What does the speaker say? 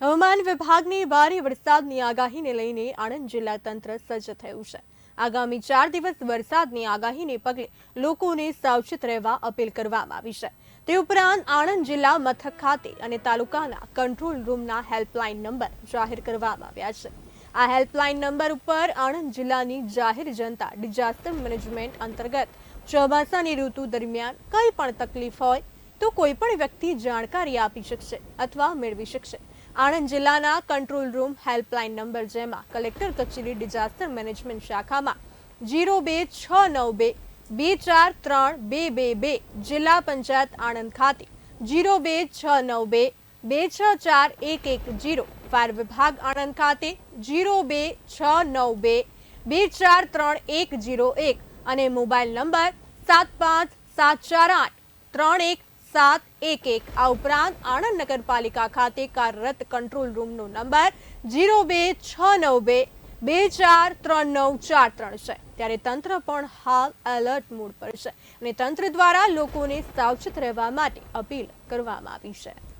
હવામાન વિભાગની ભારે વરસાદની આગાહીને લઈને આણંદ જિલ્લા તંત્ર સજ્જ થયું છે. આગામી ચાર દિવસ વરસાદની આગાહીને પગલે લોકોને સાવચેત રહેવા અપીલ કરવામાં આવી છે. તે ઉપરાંત આણંદ જિલ્લા મથક ખાતે અને તાલુકાના કંટ્રોલ રૂમના હેલ્પલાઇન નંબર જાહેર કરવામાં આવ્યા છે. આ હેલ્પલાઇન નંબર ઉપર આણંદ જિલ્લાની જાહેર જનતા ડિઝાસ્ટર મેનેજમેન્ટ અંતર્ગત ચોમાસાની ઋતુ દરમિયાન કંઈ પણ તકલીફ હોય તો કોઈ પણ વ્યક્તિ જાણકારી આપી શકશે અથવા મેળવી શકશે. આણંદ જિલ્લાના કંટ્રોલ રૂમ હેલ્પલાઇન નંબર જેમાં કલેક્ટર કચેરી ડિઝાસ્ટર મેનેજમેન્ટ શાખામાં જીરો બે છ નવ બે બે ચાર ત્રણ બે બે બે જિલ્લા પંચાયત આણંદ ખાતે જીરો બે છ નવ બે બે છ ચાર એક એક જીરો ફાયર વિભાગ આણંદ ખાતે જીરો બે છ નવ બે બે ચાર ત્રણ એક જીરો એક અને મોબાઈલ નંબર સાત પાંચ સાત ચાર આઠ ત્રણ એક સાત એક એક. આ ઉપરાંત આણંદ નગરપાલિકા ખાતે કાર્યરત કંટ્રોલ રૂમનો નંબર જીરો બે છ નવ બે બે ચાર ત્રણ નવ ચાર ત્રણ છે. ત્યારે તંત્ર પણ હાલ એલર્ટ મોડ પર છે અને તંત્ર દ્વારા લોકોને સાવચેત રહેવા માટે અપીલ કરવામાં આવી છે.